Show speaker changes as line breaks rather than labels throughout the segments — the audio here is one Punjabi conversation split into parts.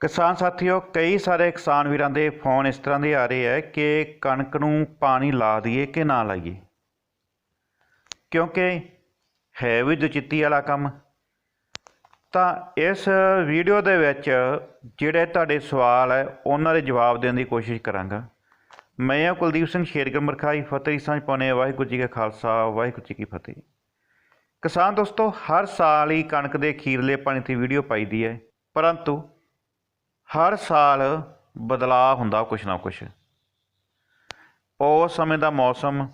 ਕਿਸਾਨ ਸਾਥੀਓ, ਕਈ ਸਾਰੇ ਕਿਸਾਨ ਵੀਰਾਂ ਦੇ ਫੋਨ ਇਸ ਤਰ੍ਹਾਂ ਦੇ ਆ ਰਹੇ ਹੈ ਕਿ ਕਣਕ ਨੂੰ ਪਾਣੀ ਲਾ ਦਈਏ ਕਿ ਨਾ ਲਾਈਏ? ਕਿਉਂਕਿ ਹੈ ਵੀ ਦੁਚਿੱਤੀ ਵਾਲਾ ਕੰਮ। ਤਾਂ ਇਸ ਵੀਡੀਓ ਦੇ ਵਿੱਚ ਜਿਹੜੇ ਤੁਹਾਡੇ ਸਵਾਲ ਹੈ, ਉਹਨਾਂ ਦੇ ਜਵਾਬ ਦੇਣ ਦੀ ਕੋਸ਼ਿਸ਼ ਕਰਾਂਗਾ। ਮੈਂ ਹਾਂ ਕੁਲਦੀਪ ਸਿੰਘ ਸ਼ੇਰਗੜ ਮਰਖਾਈ, ਫਤਿਹ ਸਾਂਝ ਪਾਉਣੇ ਵਾਹਿਗੁਰੂ ਜੀ ਕਾ ਖਾਲਸਾ, ਵਾਹਿਗੁਰੂ ਜੀ ਕੀ ਫਤਿਹ। ਕਿਸਾਨ ਦੋਸਤੋ, ਹਰ ਸਾਲ ਹੀ ਕਣਕ ਦੇ ਖੀਰਲੇ ਪਾਣੀ ਤੇ ਵੀਡੀਓ ਪਾਈਦੀ ਹੈ। ਪਰੰਤੂ ਹਰ ਸਾਲ ਬਦਲਾਅ ਹੁੰਦਾ ਕੁਛ ਨਾ ਕੁਛ। ਉਸ ਸਮੇਂ ਦਾ ਮੌਸਮ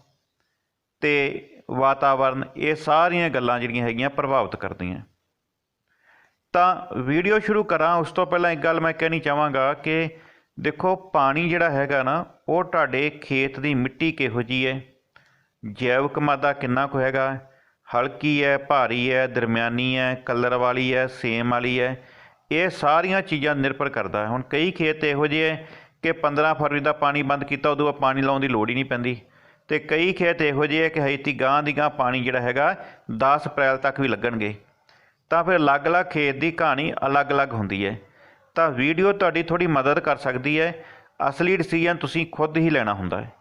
ਤੇ ਵਾਤਾਵਰਨ, ਇਹ ਸਾਰੀਆਂ ਗੱਲਾਂ ਜਿਹੜੀਆਂ ਹੈਗੀਆਂ ਪ੍ਰਭਾਵਿਤ ਕਰਦੀਆਂ। ਤਾਂ ਵੀਡੀਓ ਸ਼ੁਰੂ ਕਰਾਂ, ਉਸ ਤੋਂ ਪਹਿਲਾਂ ਇੱਕ ਗੱਲ ਮੈਂ ਕਹਿਣੀ ਚਾਹਾਂਗਾ ਕਿ ਦੇਖੋ, ਪਾਣੀ ਜਿਹੜਾ ਹੈਗਾ ਨਾ, ਉਹ ਤੁਹਾਡੇ ਖੇਤ ਦੀ ਮਿੱਟੀ ਕਿਹੋ ਜੀ ਹੈ? ਜੈਵਿਕ ਮਾਦਾ ਕਿੰਨਾ ਕੁ ਹੈਗਾ? ਹਲਕੀ ਹੈ, ਭਾਰੀ ਹੈ, ਦਰਮਿਆਨੀ ਹੈ, ਕਲਰ ਵਾਲੀ ਹੈ, ਸੇਮ ਵਾਲੀ ਹੈ। ਇਹ ਸਾਰੀਆਂ ਚੀਜ਼ਾਂ ਨਿਰਭਰ ਕਰਦਾ ਹੈ। ਹੁਣ ਕਈ ਖੇਤ ਇਹੋ ਜਿਹੇ ਹੈ ਕਿ 15 ਫਰਵਰੀ ਦਾ ਪਾਣੀ ਬੰਦ ਕੀਤਾ, ਉਦੋਂ ਬਾਅਦ ਪਾਣੀ ਲਾਉਣ ਦੀ ਲੋੜ ਹੀ ਨਹੀਂ ਪੈਂਦੀ। ਤੇ ਕਈ ਖੇਤ ਇਹੋ ਜਿਹੇ ਹੈ ਕਿ ਹਜੇ ਤੀ ਗਾਂ ਦੀ ਗਾਂ ਪਾਣੀ ਜਿਹੜਾ ਹੈਗਾ 10 ਅਪ੍ਰੈਲ ਤੱਕ ਵੀ ਲੱਗਣਗੇ। ਤਾਂ ਫਿਰ ਅਲੱਗ-ਅਲੱਗ ਖੇਤ ਦੀ ਕਹਾਣੀ ਅਲੱਗ-ਅਲੱਗ ਹੁੰਦੀ ਹੈ। ਤਾਂ ਵੀਡੀਓ ਤੁਹਾਡੀ ਥੋੜੀ ਮਦਦ ਕਰ ਸਕਦੀ ਹੈ। ਅਸਲੀ ਡਿਸੀਜਨ ਤੁਸੀਂ ਖੁਦ ਹੀ ਲੈਣਾ ਹੁੰਦਾ ਹੈ।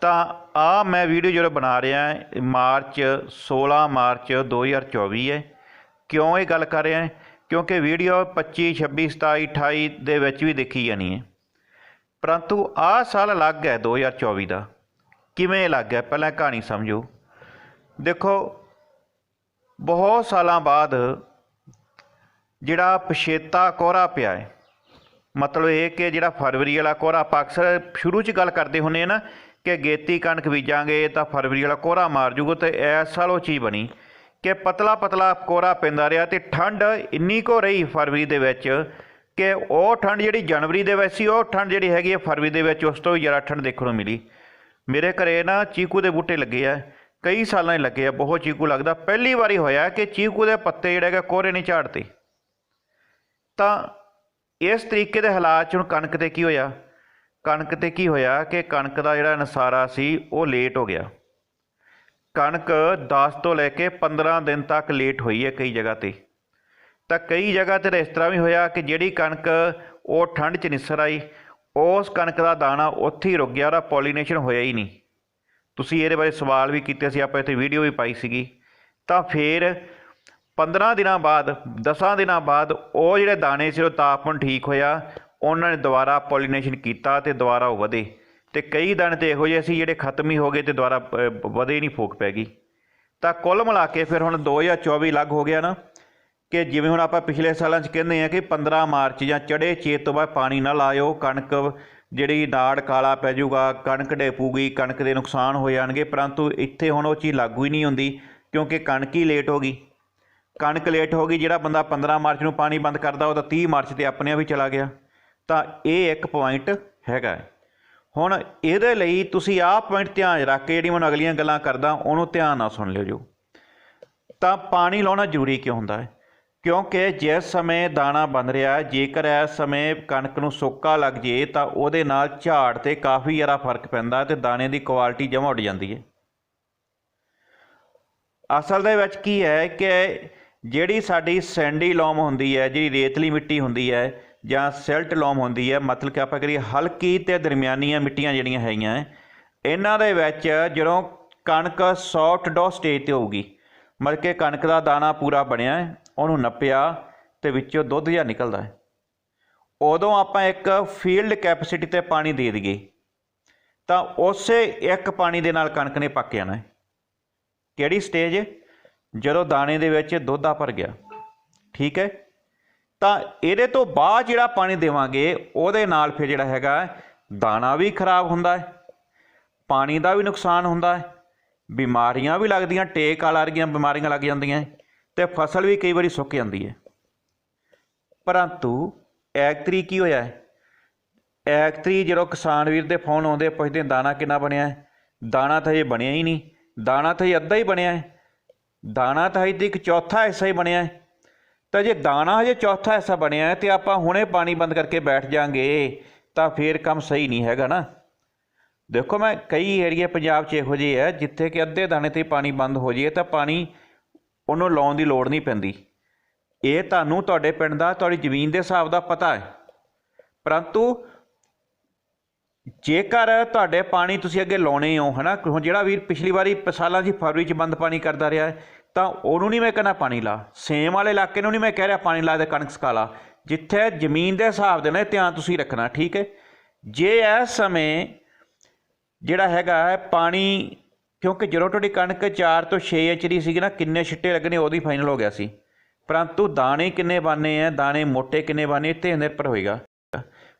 ਤਾਂ ਆ ਮੈਂ ਵੀਡੀਓ ਜਿਹੜਾ ਬਣਾ ਰਿਹਾ ਹਾਂ, ਮਾਰਚ 16 ਮਾਰਚ 2024 ਹੈ। ਕਿਉਂ ਇਹ ਗੱਲ ਕਰ ਰਿਹਾ ਹਾਂ? ਕਿਉਂਕਿ ਵੀਡੀਓ 25 26 27 28 ਦੇ ਵਿੱਚ ਵੀ ਦੇਖੀ ਜਾਣੀ ਹੈ। ਪਰੰਤੂ ਆਹ ਸਾਲ ਅਲੱਗ ਹੈ 2024 ਦਾ। ਕਿਵੇਂ ਅਲੱਗ ਹੈ? ਪਹਿਲਾਂ ਕਹਾਣੀ ਸਮਝੋ। ਦੇਖੋ, ਬਹੁਤ ਸਾਲਾਂ ਬਾਅਦ ਜਿਹੜਾ ਪਛੇਤਾ ਕੋਹਰਾ ਪਿਆ ਹੈ, ਮਤਲਬ ਇਹ ਕਿ ਜਿਹੜਾ ਫਰਵਰੀ ਵਾਲਾ ਕੋਹਰਾ, ਆਪਾਂ ਅਕਸਰ ਸ਼ੁਰੂ 'ਚ ਗੱਲ ਕਰਦੇ ਹੁੰਨੇ ਆ ਨਾ ਕਿ ਗੇਤੀ ਕਣਕ ਬੀਜਾਂਗੇ ਤਾਂ ਫਰਵਰੀ ਵਾਲਾ ਕੋਹਰਾ ਮਾਰ ਜੂਗਾ ਤੇ ਇਸ ਸਾਲ ਉਹ ਚੀਜ਼ ਬਣੀ। ਕਿ ਪਤਲਾ ਪਤਲਾ ਕੋਹਰਾ ਪੈਂਦਾ ਰਿਹਾ ਤੇ ਠੰਡ ਇੰਨੀ ਕੋ ਰਹੀ ਫਰਵਰੀ ਦੇ ਵਿੱਚ ਕਿ ਉਹ ਠੰਡ ਜਿਹੜੀ ਜਨਵਰੀ ਦੇ ਵਿੱਚ ਸੀ, ਉਹ ਠੰਡ ਜਿਹੜੀ ਹੈਗੀ ਹੈ ਫਰਵਰੀ ਦੇ ਵਿੱਚ ਉਸ ਤੋਂ ਵੀ ਜ਼ਿਆਦਾ ਠੰਡ ਦੇਖਣ ਨੂੰ ਮਿਲੀ। ਮੇਰੇ ਘਰੇ ਨਾ ਚੀਕੂ ਦੇ ਬੂਟੇ ਲੱਗੇ ਆ, ਕਈ ਸਾਲਾਂ ਹੀ ਲੱਗੇ ਆ, ਬਹੁਤ ਚੀਕੂ ਲੱਗਦਾ। ਪਹਿਲੀ ਵਾਰੀ ਹੋਇਆ ਕਿ ਚੀਕੂ ਦੇ ਪੱਤੇ ਜਿਹੜੇ ਹੈਗਾ ਕੋਹਰੇ ਨਹੀਂ ਝਾੜਦੇ। ਤਾਂ ਇਸ ਤਰੀਕੇ ਦੇ ਹਾਲਾਤ 'ਚ ਹੁਣ ਕਣਕ ਤੇ ਕੀ ਹੋਇਆ? ਕਣਕ ਤੇ ਕੀ ਹੋਇਆ ਕਿ ਕਣਕ ਦਾ ਜਿਹੜਾ ਨਸਾਰਾ ਸੀ, ਉਹ ਲੇਟ ਹੋ ਗਿਆ। ਕਣਕ 10 ਤੋਂ ਲੈ ਕੇ 15 ਦਿਨ ਤੱਕ ਲੇਟ ਹੋਈ ਹੈ ਕਈ ਜਗ੍ਹਾ ਤੇ। ਤਾਂ ਕਈ ਜਗ੍ਹਾ ਤੇ ਤਾਂ ਇਸ ਤਰ੍ਹਾਂ ਵੀ ਹੋਇਆ ਕਿ ਜਿਹੜੀ ਕਣਕ ਉਹ ਠੰਡ 'ਚ ਨਿਸਰ ਆਈ, ਉਸ ਕਣਕ ਦਾ ਦਾਣਾ ਉੱਥੇ ਹੀ ਰੁਕ ਗਿਆ, ਉਹਦਾ ਪੋਲੀਨੇਸ਼ਨ ਹੋਇਆ ਹੀ ਨਹੀਂ। ਤੁਸੀਂ ਇਹਦੇ ਬਾਰੇ ਸਵਾਲ ਵੀ ਕੀਤੇ ਸੀ, ਆਪਾਂ ਇੱਥੇ ਵੀਡੀਓ ਵੀ ਪਾਈ ਸੀਗੀ। ਤਾਂ ਫਿਰ 15 ਦਿਨਾਂ ਬਾਅਦ 10 ਦਿਨਾਂ ਬਾਅਦ ਉਹ ਜਿਹੜੇ ਦਾਣੇ ਸੀ, ਉਹ ਤਾਪਮਾਨ ਠੀਕ ਹੋਇਆ, ਉਹਨਾਂ ਨੇ ਦੁਬਾਰਾ ਪੋਲੀਨੇਸ਼ਨ ਕੀਤਾ ਤੇ ਦੁਬਾਰਾ ਉਹ ਵਧੇ। ਤੇ ਕਈ ਦਾਣੇ ਤੇ ਇਹੋ ਜਿਹੇ ਸੀ ਜਿਹੜੇ ਖਤਮ ਹੀ ਹੋ ਗਏ ਤੇ ਦੁਬਾਰਾ ਵਧੇ ਨਹੀਂ, ਫੂਕ ਪੈ ਗਈ। ਤਾਂ ਕੁੱਲ ਮਿਲਾ ਕੇ ਫਿਰ ਹੁਣ 2024 ਲੱਗ ਹੋ ਗਿਆ ਨਾ, ਕਿ ਜਿਵੇਂ ਹੁਣ ਆਪਾਂ ਪਿਛਲੇ ਸਾਲਾਂ 'ਚ ਕਹਿੰਦੇ ਆ ਕਿ 15 ਮਾਰਚ ਜਾਂ ਚੜੇ ਚੇਤ ਤੋਂ ਬਾਅਦ ਪਾਣੀ ਨਾ ਲਾਇਓ, ਕਣਕ ਜਿਹੜੀ ਨਾੜ ਕਾਲਾ ਪੈ ਜਾਊਗਾ, ਕਣਕ ਡੇਪੂਗੀ, ਕਣਕ ਦੇ ਨੁਕਸਾਨ ਹੋ ਜਾਣਗੇ, ਪਰੰਤੂ ਇੱਥੇ ਹੁਣ ਉਹ ਚੀਜ਼ ਲਾਗੂ ਹੀ ਨਹੀਂ ਹੁੰਦੀ, ਕਿਉਂਕਿ ਕਣਕ ਹੀ ਲੇਟ ਹੋ ਗਈ। ਕਣਕ ਲੇਟ ਹੋ ਗਈ, ਜਿਹੜਾ ਬੰਦਾ 15 ਮਾਰਚ ਨੂੰ ਪਾਣੀ ਬੰਦ ਕਰਦਾ, ਉਹ ਤਾਂ 30 ਮਾਰਚ ਤੇ ਆਪਣੇ ਆਪ ਹੀ ਚਲਾ ਗਿਆ। ਤਾਂ ਇਹ ਇੱਕ ਪੁਆਇੰਟ ਹੈਗਾ। ਹੁਣ ਇਹਦੇ ਲਈ ਤੁਸੀਂ ਆਹ ਪੁਆਇੰਟ ਧਿਆਨ ਰੱਖ ਕੇ ਜਿਹੜੀ ਮੈਂ ਅਗਲੀਆਂ ਗੱਲਾਂ ਕਰਦਾ, ਉਹਨੂੰ ਧਿਆਨ ਨਾਲ ਸੁਣ ਲਿਓ ਜੋ। ਤਾਂ ਪਾਣੀ ਲਾਉਣਾ ਜ਼ਰੂਰੀ ਕਿਉਂ ਹੁੰਦਾ ਹੈ? ਕਿਉਂਕਿ ਜਿਸ ਸਮੇਂ ਦਾਣਾ ਬਣ ਰਿਹਾ ਜੇਕਰ ਇਸ ਸਮੇਂ ਕਣਕ ਨੂੰ ਸੁੱਕਾ ਲੱਗ ਜੇ ਤਾਂ ਉਹਦੇ ਨਾਲ ਝਾੜ ਤੇ ਕਾਫੀ ਜ਼ਿਆਦਾ ਫ਼ਰਕ ਪੈਂਦਾ ਤੇ ਦਾਣੇ ਦੀ ਕੁਆਲਿਟੀ ਜਮਾ ਉੱਡ ਜਾਂਦੀ ਹੈ। ਅਸਲ ਦੇ ਵਿੱਚ ਕੀ ਹੈ ਕਿ ਜਿਹੜੀ ਸਾਡੀ ਸੈਂਡੀ ਲੋਮ ਹੁੰਦੀ ਹੈ, ਜਿਹੜੀ ਰੇਤਲੀ ਮਿੱਟੀ ਹੁੰਦੀ ਹੈ ਜਾਂ ਸਿਲਟ ਲੋਮ ਹੁੰਦੀ ਹੈ, ਮਤਲਬ ਕਿ ਆਪਾਂ ਕਰੀਏ ਹਲਕੀ ਤੇ ਦਰਮਿਆਨੀਆਂ ਮਿੱਟੀਆਂ ਜਿਹੜੀਆਂ ਹੈਗੀਆਂ ਇਹਨਾਂ ਦੇ ਵਿੱਚ ਜਦੋਂ ਕਣਕ ਸੌਫਟ ਡੋ ਸਟੇਜ ਤੇ ਹੋਊਗੀ, ਮਤਲਬ ਕਿ ਕਣਕ ਦਾ ਦਾਣਾ ਪੂਰਾ ਬਣਿਆ ਉਹਨੂੰ ਨੱਪਿਆ ਤੇ ਵਿੱਚੋਂ ਦੁੱਧ ਜਿਹਾ ਨਿਕਲਦਾ ਹੈ ਉਦੋਂ ਆਪਾਂ ਇੱਕ ਫੀਲਡ ਕੈਪੈਸਿਟੀ ਤੇ ਪਾਣੀ ਦੇ ਦਈਏ, ਤਾਂ ਉਸੇ ਇੱਕ ਪਾਣੀ ਦੇ ਨਾਲ ਕਣਕ ਨੇ ਪੱਕ ਜਾਣਾ ਕਿਹੜੀ ਸਟੇਜ ਜਦੋਂ ਦਾਣੇ ਦੇ ਵਿੱਚ ਦੁੱਧ ਆ ਭਰ ਗਿਆ, ਠੀਕ ਹੈ ਤਾਂ ਇਹਦੇ ਤੋਂ ਬਾਅਦ ਜਿਹੜਾ ਪਾਣੀ ਦੇਵਾਂਗੇ ਉਹਦੇ ਨਾਲ ਫਿਰ ਜਿਹੜਾ ਹੈਗਾ ਦਾਣਾ ਵੀ ਖਰਾਬ ਹੁੰਦਾ ਹੈ ਪਾਣੀ ਦਾ ਵੀ ਨੁਕਸਾਨ ਹੁੰਦਾ ਹੈ ਬਿਮਾਰੀਆਂ ਵੀ ਲੱਗਦੀਆਂ ਟੇਕ ਵਾਲਾ ਵਰਗੀਆਂ ਬਿਮਾਰੀਆਂ ਲੱਗ ਜਾਂਦੀਆਂ ਹੈ, ਤੇ ਫਸਲ ਵੀ ਕਈ ਵਾਰੀ ਸੁੱਕ ਜਾਂਦੀ ਹੈ। ਪਰੰਤੂ ਐਕਤਰੀ ਕੀ ਹੋਇਆ ਹੈ? ਐਕਟਰੀ ਜਦੋਂ ਕਿਸਾਨ ਵੀਰ ਦੇ ਫੋਨ ਆਉਂਦੇ ਪੁੱਛਦੇ ਦਾਣਾ ਕਿੰਨਾ ਬਣਿਆ ਦਾਣਾ ਤਾਂ ਇਹ ਬਣਿਆ ਹੀ ਨਹੀਂ ਦਾਣਾ ਤਾਂ ਇਹ ਅੱਧਾ ਹੀ ਬਣਿਆ ਹੈ ਦਾਣਾ ਤਾਂ ਹਜੇ ਇੱਕ ਚੌਥਾ ਹਿੱਸਾ ਹੀ ਬਣਿਆ ਹੈ। ਤਾਂ ਜੇ ਦਾਣਾ ਹਜੇ ਚੌਥਾ ਹਿੱਸਾ ਬਣਿਆ ਹੈ ਤੇ ਆਪਾਂ ਹੁਣੇ ਪਾਣੀ ਬੰਦ ਕਰਕੇ ਬੈਠ ਜਾਾਂਗੇ ਤਾਂ ਫੇਰ ਕੰਮ ਸਹੀ ਨਹੀਂ ਹੈਗਾ ਨਾ। ਦੇਖੋ ਮੈਂ ਕਈ ਏਰੀਆ ਪੰਜਾਬ 'ਚ ਇਹੋ ਜਿਹੇ ਹੈ ਜਿੱਥੇ ਕਿ ਅੱਧੇ ਦਾਣੇ ਤੇ ਪਾਣੀ ਬੰਦ ਹੋ ਜਾਈਏ ਤਾਂ ਪਾਣੀ ਉਹਨੂੰ ਲਾਉਣ ਦੀ ਲੋੜ ਨਹੀਂ ਪੈਂਦੀ। ਇਹ ਤੁਹਾਨੂੰ ਤੁਹਾਡੇ ਪਿੰਡ ਦਾ ਤੁਹਾਡੀ ਜ਼ਮੀਨ ਦੇ ਹਿਸਾਬ ਦਾ ਪਤਾ ਹੈ। ਪਰੰਤੂ ਜੇਕਰ ਤੁਹਾਡੇ ਪਾਣੀ ਤੁਸੀਂ ਅੱਗੇ ਲਾਉਣੇ ਹੋ ਹਨਾ? ਹੁਣ ਜਿਹੜਾ ਵੀਰ ਪਿਛਲੀ ਵਾਰੀ ਸਾਲਾਂ ਦੀ ਫਰਵਰੀ ਚ ਬੰਦ ਪਾਣੀ ਕਰਦਾ ਰਿਹਾ ਹੈ, ਤਾਂ ਉਹਨੂੰ ਨਹੀਂ ਮੈਂ ਕਹਿੰਦਾ ਪਾਣੀ ਲਾ। ਸੇਮ ਵਾਲੇ ਇਲਾਕੇ ਨੂੰ ਨਹੀਂ ਮੈਂ ਕਹਿ ਰਿਹਾ ਪਾਣੀ ਲਾ ਦੇ, ਕਣਕ ਸਕਾ ਲਾ। ਜਿੱਥੇ ਜ਼ਮੀਨ ਦੇ ਹਿਸਾਬ ਦੇ ਨਾਲ ਧਿਆਨ ਤੁਸੀਂ ਰੱਖਣਾ, ਠੀਕ ਹੈ? ਜੇ ਇਸ ਸਮੇਂ ਜਿਹੜਾ ਹੈਗਾ ਪਾਣੀ, ਕਿਉਂਕਿ ਜਦੋਂ ਤੁਹਾਡੀ ਕਣਕ 4 ਤੋਂ 6 ਇੰਚ ਦੀ ਸੀਗੀ ਨਾ, ਕਿੰਨੇ ਛਿੱਟੇ ਲੱਗਣੇ ਉਹਦੀ ਫਾਈਨਲ ਹੋ ਗਿਆ ਸੀ। ਪਰੰਤੂ ਦਾਣੇ ਕਿੰਨੇ ਬਾਨੇ ਆ, ਦਾਣੇ ਮੋਟੇ ਕਿੰਨੇ ਬਾਨੇ ਤੇ ਨਿਰਭਰ ਹੋਏਗਾ।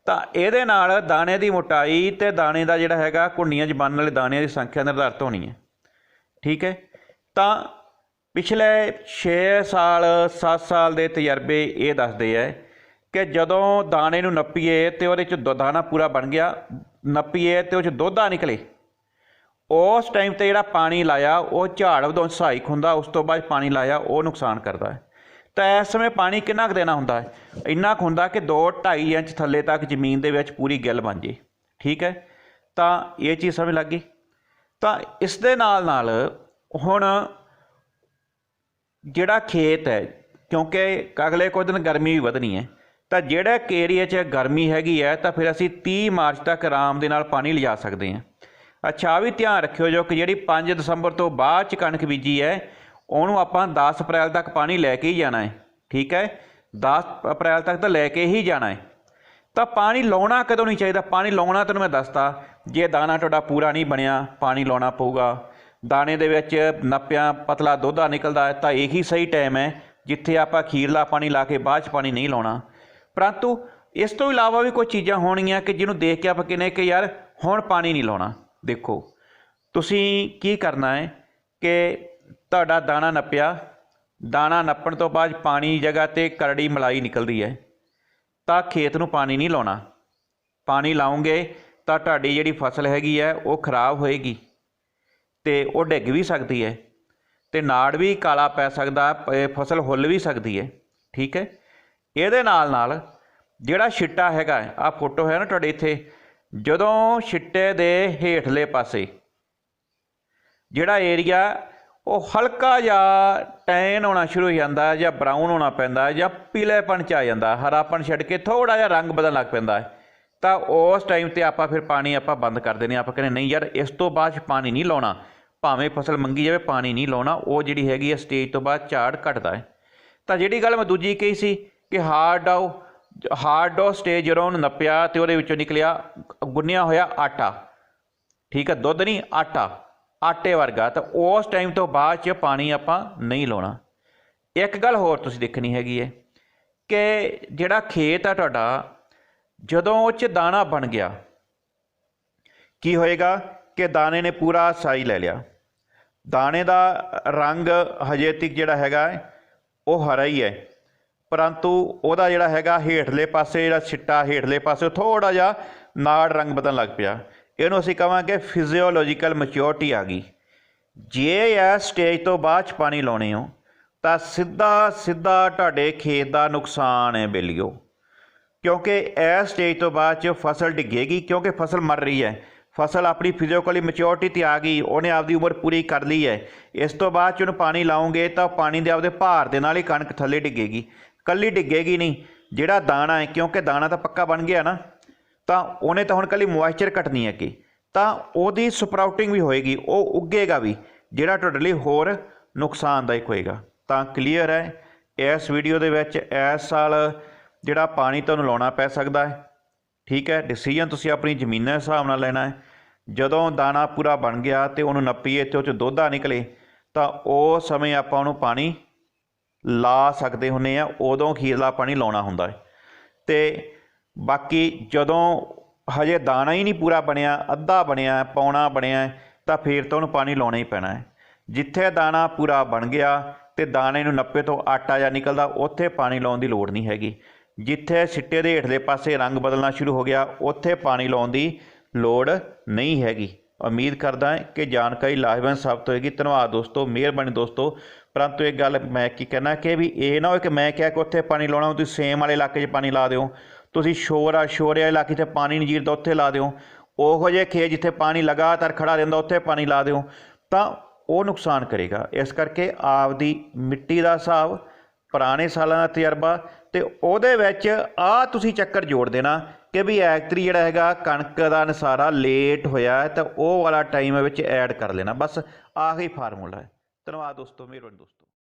ਤਾਂ ਇਹਦੇ ਨਾਲ ਦਾਣੇ ਦੀ ਮੋਟਾਈ ਤੇ ਦਾਣੇ ਦਾ ਜਿਹੜਾ ਹੈਗਾ ਕੁੰਡੀਆਂ 'ਚ ਬਣਨ ਵਾਲੇ ਦਾਣਿਆਂ ਦੀ ਸੰਖਿਆ ਨਿਰਧਾਰਤ ਹੋਣੀ ਹੈ। ਠੀਕ ਹੈ? ਤਾਂ ਪਿਛਲੇ 6 ਸਾਲ 7 ਸਾਲ ਦੇ ਤਜਰਬੇ ਇਹ ਦੱਸਦੇ ਹੈ ਕਿ ਜਦੋਂ ਦਾਣੇ ਨੂੰ ਨੱਪੀਏ ਤੇ ਉਹਦੇ 'ਚ ਦੁੱਧ, ਦਾਣਾ ਪੂਰਾ ਬਣ ਗਿਆ, ਨੱਪੀਏ ਤੇ ਉਹ 'ਚ ਦੁੱਧ ਆ ਨਿਕਲੇ। ਉਸ ਟਾਈਮ ਤੇ ਜਿਹੜਾ ਪਾਣੀ ਲਾਇਆ, ਉਹ ਝਾੜ ਵਧਾਉਣ ਸਹਾਇਕ ਹੁੰਦਾ, ਉਸ ਤੋਂ ਬਾਅਦ ਪਾਣੀ ਲਾਇਆ, ਉਹ ਨੁਕਸਾਨ ਕਰਦਾ ਹੈ ਤਾਂ ਇਸ ਸਮੇਂ ਪਾਣੀ ਕਿੰਨਾ ਕੁ ਦੇਣਾ ਹੁੰਦਾ ਹੈ ਇੰਨਾ ਕੁ ਹੁੰਦਾ ਕਿ 2 2.5 ਇੰਚ ਥੱਲੇ ਤੱਕ ਜ਼ਮੀਨ ਦੇ ਵਿੱਚ ਪੂਰੀ ਗਿੱਲ ਬਣ ਜੇ। ਠੀਕ ਹੈ ਤਾਂ ਇਹ ਚੀਜ਼ ਸਮਝ ਲੱਗ ਗਈ? ਤਾਂ ਇਸ ਦੇ ਨਾਲ ਨਾਲ ਹੁਣ ਜਿਹੜਾ ਖੇਤ ਹੈ, ਕਿਉਂਕਿ ਅਗਲੇ ਕੁਝ ਦਿਨ ਗਰਮੀ ਵੀ ਵਧਣੀ ਹੈ, ਤਾਂ ਜਿਹੜਾ ਏਰੀਆ 'ਚ ਗਰਮੀ ਹੈਗੀ ਹੈ, ਤਾਂ ਫਿਰ ਅਸੀਂ 30 ਮਾਰਚ ਤੱਕ ਆਰਾਮ ਦੇ ਨਾਲ ਪਾਣੀ ਲਿਜਾ ਸਕਦੇ ਹਾਂ। ਅੱਛਾ ਵੀ ਧਿਆਨ ਰੱਖਿਓ ਜੋ ਕਿ ਜਿਹੜੀ 5 ਦਸੰਬਰ ਤੋਂ ਬਾਅਦ ਚ ਕਣਕ ਬੀਜੀ ਹੈ, ਉਹਨੂੰ ਆਪਾਂ 10 ਅਪ੍ਰੈਲ ਤੱਕ ਪਾਣੀ ਲੈ ਕੇ ਹੀ ਜਾਣਾ ਹੈ, ਠੀਕ ਹੈ? 10 ਅਪ੍ਰੈਲ ਤੱਕ ਤਾਂ ਲੈ ਕੇ ਹੀ ਜਾਣਾ ਹੈ। ਤਾਂ ਪਾਣੀ ਲਾਉਣਾ ਕਦੋਂ ਨਹੀਂ ਚਾਹੀਦਾ? ਪਾਣੀ ਲਾਉਣਾ ਤੈਨੂੰ ਮੈਂ ਦੱਸਤਾ, ਜੇ ਦਾਣਾ ਤੁਹਾਡਾ ਪੂਰਾ ਨਹੀਂ ਬਣਿਆ, ਪਾਣੀ ਲਾਉਣਾ ਪਊਗਾ। ਦਾਣੇ ਦੇ ਵਿੱਚ ਨੱਪਿਆ ਪਤਲਾ ਦੁੱਧਾ ਨਿਕਲਦਾ ਹੈ ਤਾਂ ਇਹੀ ਸਹੀ ਟਾਈਮ ਹੈ ਜਿੱਥੇ ਆਪਾਂ ਖੀਰਲਾ ਪਾਣੀ ਲਾ ਕੇ ਬਾਅਦ ਚ ਪਾਣੀ ਨਹੀਂ ਲਾਉਣਾ। ਪਰੰਤੂ ਇਸ ਤੋਂ ਇਲਾਵਾ ਵੀ ਕੁਝ ਚੀਜ਼ਾਂ ਹੋਣਗੀਆਂ ਕਿ ਜਿਹਨੂੰ ਦੇਖ ਕੇ ਆਪਾਂ ਕਹਿੰਦੇ ਕਿ ਯਾਰ ਹੁਣ ਪਾਣੀ ਨਹੀਂ ਲਾਉਣਾ। ਦੇਖੋ, ਤੁਸੀਂ ਕੀ ਕਰਨਾ ਹੈ ਕਿ ਤੁਹਾਡਾ ਦਾਣਾ ਨੱਪਿਆ, ਦਾਣਾ ਨੱਪਣ ਤੋਂ ਬਾਅਦ ਪਾਣੀ ਜਗ੍ਹਾ ਤੇ ਕਰੜੀ ਮਲਾਈ ਨਿਕਲਦੀ ਹੈ, ਤਾਂ ਖੇਤ ਨੂੰ ਪਾਣੀ ਨਹੀਂ ਲਾਉਣਾ। ਪਾਣੀ ਲਾਉਂਗੇ ਤਾਂ ਤੁਹਾਡੀ ਜਿਹੜੀ ਫਸਲ ਹੈਗੀ ਹੈ ਉਹ ਖਰਾਬ ਹੋਏਗੀ। ਤੇ ਉਹ ਡਿੱਗ ਵੀ ਸਕਦੀ ਹੈ ਤੇ ਨਾੜ ਵੀ ਕਾਲਾ ਪੈ ਸਕਦਾ ਫਸਲ ਹੁੱਲ ਵੀ ਸਕਦੀ ਹੈ ਠੀਕ ਹੈ? ਇਹਦੇ ਨਾਲ ਨਾਲ ਜਿਹੜਾ ਛਿੱਟਾ ਹੈਗਾ ਆ ਫੋਟੋ ਹੈ ਨਾ ਤੁਹਾਡੇ ਇੱਥੇ ਜਦੋਂ ਛਿੱਟੇ ਦੇ ਹੇਠਲੇ ਪਾਸੇ ਜਿਹੜਾ ਏਰੀਆ ਉਹ ਹਲਕਾ ਜਿਹਾ ਟੈਨ ਹੋਣਾ ਸ਼ੁਰੂ ਹੋ ਜਾਂਦਾ ਜਾਂ ਬਰਾਊਨ ਹੋਣਾ ਪੈਂਦਾ ਜਾਂ ਪੀਲੇਪਣ ਚ ਆ ਜਾਂਦਾ ਹੈ, ਹਰਾਪਣ ਛੱਡ ਕੇ ਥੋੜਾ ਜਿਹਾ ਰੰਗ ਬਦਲਣ ਲੱਗ ਪੈਂਦਾ ਹੈ ਤਾਂ ਉਸ ਟਾਈਮ ਤੇ ਆਪਾਂ ਫਿਰ ਪਾਣੀ ਆਪਾਂ ਬੰਦ ਕਰ ਦਿੰਦੇ ਹਾਂ ਆਪਾਂ ਕਹਿੰਦੇ ਨਹੀਂ ਯਾਰ ਇਸ ਤੋਂ ਬਾਅਦ 'ਚ ਪਾਣੀ ਨਹੀਂ ਲਾਉਣਾ ਭਾਵੇਂ ਫਸਲ ਮੰਗੀ ਜਾਵੇ, ਪਾਣੀ ਨਹੀਂ ਲਾਉਣਾ, ਉਹ ਜਿਹੜੀ ਹੈਗੀ ਹੈ ਸਟੇਜ ਤੋਂ ਬਾਅਦ ਝਾੜ ਘਟਦਾ ਹੈ। ਤਾਂ ਜਿਹੜੀ ਗੱਲ ਮੈਂ ਦੂਜੀ ਕਹੀ ਸੀ ਕਿ ਹਾਰਡ ਡਾਓ ਹਾਰਡ ਆਉ ਸਟੇਜ ਜਦੋਂ ਉਹਨੂੰ ਨੱਪਿਆ ਤੇ ਉਹਦੇ ਵਿੱਚੋਂ ਨਿਕਲਿਆ, ਗੁੰਨਿਆ ਹੋਇਆ ਆਟਾ। ਠੀਕ ਹੈ ਦੁੱਧ ਨਹੀਂ, ਆਟਾ। ਆਟੇ ਵਰਗਾ, ਤਾਂ ਉਸ ਟਾਈਮ ਤੋਂ ਬਾਅਦ ਚ ਪਾਣੀ ਆਪਾਂ ਨਹੀਂ ਲਾਉਣਾ। ਇੱਕ ਗੱਲ ਹੋਰ ਤੁਸੀਂ ਦੇਖਣੀ ਹੈਗੀ ਹੈ ਕਿ ਜਿਹੜਾ ਖੇਤ ਆ ਤੁਹਾਡਾ, ਜਦੋਂ ਉਹ ਚ ਦਾਣਾ ਬਣ ਗਿਆ, ਕੀ ਹੋਏਗਾ ਕਿ ਦਾਣੇ ਨੇ ਪੂਰਾ ਸਾਈ ਲੈ ਲਿਆ। ਦਾਣੇ ਦਾ ਰੰਗ ਹਜੇ ਤੱਕ ਜਿਹੜਾ ਹੈਗਾ, ਉਹ ਹਰਾ ਹੀ ਹੈ। ਪਰੰਤੂ ਉਹਦਾ ਜਿਹੜਾ ਹੈਗਾ, ਹੇਠਲੇ ਪਾਸੇ ਜਿਹੜਾ ਛਿੱਟਾ, ਹੇਠਲੇ ਪਾਸੇ ਥੋੜਾ ਜਿਹਾ ਨਾੜ ਰੰਗ ਬਦਲਣ ਲੱਗ ਪਿਆ। ਇਹਨੂੰ ਅਸੀਂ ਕਹਾਂਗੇ ਫਿਜ਼ੀਓਲੋਜੀਕਲ ਮੈਚਿਓਰਟੀ ਆ ਗਈ। ਜੇ ਇਹ ਸਟੇਜ ਤੋਂ ਬਾਅਦ ਚ ਪਾਣੀ ਲਾਉਣੇ ਹੋ, ਤਾਂ ਸਿੱਧਾ ਸਿੱਧਾ ਤੁਹਾਡੇ ਖੇਤ ਦਾ ਨੁਕਸਾਨ ਹੈ ਬੇਲੀਓ। ਕਿਉਂਕਿ ਇਸ ਸਟੇਜ ਤੋਂ ਬਾਅਦ ਚ ਫਸਲ ਡਿੱਗੇਗੀ, ਕਿਉਂਕਿ ਫਸਲ ਮਰ ਰਹੀ ਹੈ। ਫਸਲ ਆਪਣੀ ਫਿਜ਼ੀਕਲੀ ਮੈਚਿਓਰਟੀ ਤੇ ਆ ਗਈ, ਉਹਨੇ ਆਪਦੀ ਉਮਰ ਪੂਰੀ ਕਰ ਲਈ ਹੈ। ਇਸ ਤੋਂ ਬਾਅਦ ਚ ਉਹਨੂੰ ਪਾਣੀ ਲਾਉਂਗੇ ਤਾਂ ਪਾਣੀ ਦੇ ਆਪਦੇ ਭਾਰ ਦੇ ਨਾਲ ਹੀ ਕਣਕ ਥੱਲੇ ਡਿੱਗੇਗੀ। ਕੱਲੀ ਡਿੱਗੇਗੀ ਨਹੀਂ, ਜਿਹੜਾ ਦਾਣਾ ਹੈ, ਕਿਉਂਕਿ ਦਾਣਾ ਤਾਂ ਪੱਕਾ ਬਣ ਗਿਆ ਨਾ, ਤਾਂ ਉਹਨੇ ਤਾਂ ਹੁਣ ਕੱਲੀ ਮੋਇਸਚਰ ਘਟਣੀ ਹੈ ਕਿ ਤਾਂ ਉਹਦੀ ਸਪਰਾਊਟਿੰਗ ਵੀ ਹੋਏਗੀ, ਉਹ ਉੱਗੇਗਾ ਵੀ, ਜਿਹੜਾ ਤੁਹਾਡੇ ਲਈ ਹੋਰ ਨੁਕਸਾਨਦਾਇਕ ਹੋਏਗਾ। ਤਾਂ ਕਲੀਅਰ ਹੈ, ਇਸ ਵੀਡੀਓ ਦੇ ਵਿੱਚ ਇਸ ਸਾਲ ਜਿਹੜਾ ਪਾਣੀ ਤੁਹਾਨੂੰ ਲਾਉਣਾ ਪੈ ਸਕਦਾ ਹੈ। ਠੀਕ ਹੈ ਡਿਸੀਜਨ ਤੁਸੀਂ ਆਪਣੀ ਜ਼ਮੀਨਾਂ ਦੇ ਹਿਸਾਬ ਨਾਲ ਲੈਣਾ ਹੈ। ਜਦੋਂ ਦਾਣਾ ਪੂਰਾ ਬਣ ਗਿਆ ਤੇ ਉਹਨੂੰ ਨੱਪੀਏ ਤੇ ਉਹ ਚ ਦੁੱਧਾ ਨਿਕਲੇ, ਤਾਂ ਉਹ ਸਮੇਂ ਆਪਾਂ ਉਹਨੂੰ ਪਾਣੀ ਲਾ ਸਕਦੇ ਹੁੰਨੇ ਆ ਉਦੋਂ ਖੀਰਲਾ ਪਾਣੀ ਲਾਉਣਾ ਹੁੰਦਾ ਹੈ। ਤੇ ਬਾਕੀ ਜਦੋਂ ਹਜੇ ਦਾਣਾ ਹੀ ਨਹੀਂ ਪੂਰਾ ਬਣਿਆ, ਅੱਧਾ ਬਣਿਆ, ਪੌਣਾ ਬਣਿਆ, ਤਾਂ ਫੇਰ ਤਾਂ ਉਹਨੂੰ ਪਾਣੀ ਲਾਉਣਾ ਹੀ ਪੈਣਾ ਹੈ। ਜਿੱਥੇ ਦਾਣਾ ਪੂਰਾ ਬਣ ਗਿਆ ਤੇ ਦਾਣੇ ਨੂੰ ਨੱਪੇ ਤੋਂ ਆਟਾ ਜਾਂ ਨਿਕਲਦਾ, ਉੱਥੇ ਪਾਣੀ ਲਾਉਣ ਦੀ ਲੋੜ ਨਹੀਂ ਹੈਗੀ। ਜਿੱਥੇ ਸਿੱਟੇ ਦੇ ਹੇਠਲੇ ਪਾਸੇ ਰੰਗ ਬਦਲਣਾ ਸ਼ੁਰੂ ਹੋ ਗਿਆ, ਉੱਥੇ ਪਾਣੀ ਲਾਉਣ ਦੀ ਲੋੜ ਨਹੀਂ ਹੈਗੀ। ਉਮੀਦ ਕਰਦਾ ਹਾਂ ਕਿ ਜਾਣਕਾਰੀ ਲਾਹੇਵੰਦ ਸਾਬਤ ਹੋਏਗੀ। ਧੰਨਵਾਦ ਦੋਸਤੋ, ਮਿਹਰਬਾਨੀ ਦੋਸਤੋ। ਪਰੰਤੂ ਇੱਕ ਗੱਲ ਮੈਂ ਕੀ ਕਹਿਣਾ ਕਿ ਵੀ ਇਹ ਨਾ ਹੋਏ ਕਿ ਮੈਂ ਕਿਹਾ ਕਿ ਉੱਥੇ ਪਾਣੀ ਲਾਉਣਾ, ਤੁਸੀਂ ਸੇਮ ਵਾਲੇ ਇਲਾਕੇ 'ਚ ਪਾਣੀ ਲਾ ਦਿਓ। ਤੁਸੀਂ ਸ਼ੋਰ ਆ ਸ਼ੋਰਿਆ ਇਲਾਕੇ 'ਚ ਪਾਣੀ ਨਹੀਂ ਜੀਰਦਾ, ਉੱਥੇ ਲਾ ਦਿਓ। ਉਹੋ ਜਿਹੇ ਖੇਤ ਜਿੱਥੇ ਪਾਣੀ ਲਗਾਤਾਰ ਖੜਾ ਰਹਿੰਦਾ, ਉੱਥੇ ਪਾਣੀ ਲਾ ਦਿਓ। ਤਾਂ ਉਹ ਨੁਕਸਾਨ ਕਰੇਗਾ। ਇਸ ਕਰਕੇ ਆਪਦੀ ਮਿੱਟੀ ਦਾ ਹਿਸਾਬ, ਪੁਰਾਣੇ ਸਾਲਾਂ ਦਾ ਤਜਰਬਾ ਤੇ ਉਹਦੇ ਵਿੱਚ ਆ ਤੁਸੀਂ ਚੱਕਰ ਜੋੜ ਦੇਣਾ ਕਿ ਵੀ ਐਕਟਰੀ ਜਿਹੜਾ ਹੈਗਾ ਕਣਕ ਦਾ ਨਸਾਰਾ ਲੇਟ ਹੋਇਆ ਤਾਂ ਉਹ ਵਾਲਾ ਟਾਈਮ ਵਿੱਚ ਐਡ ਕਰ ਲੈਣਾ। ਬਸ ਆਹੀ ਫਾਰਮੂਲਾ ਹੈ। ਧੰਨਵਾਦ ਦੋਸਤੋ, ਮਿਹਰਬਾਨੀ ਦੋਸਤੋ।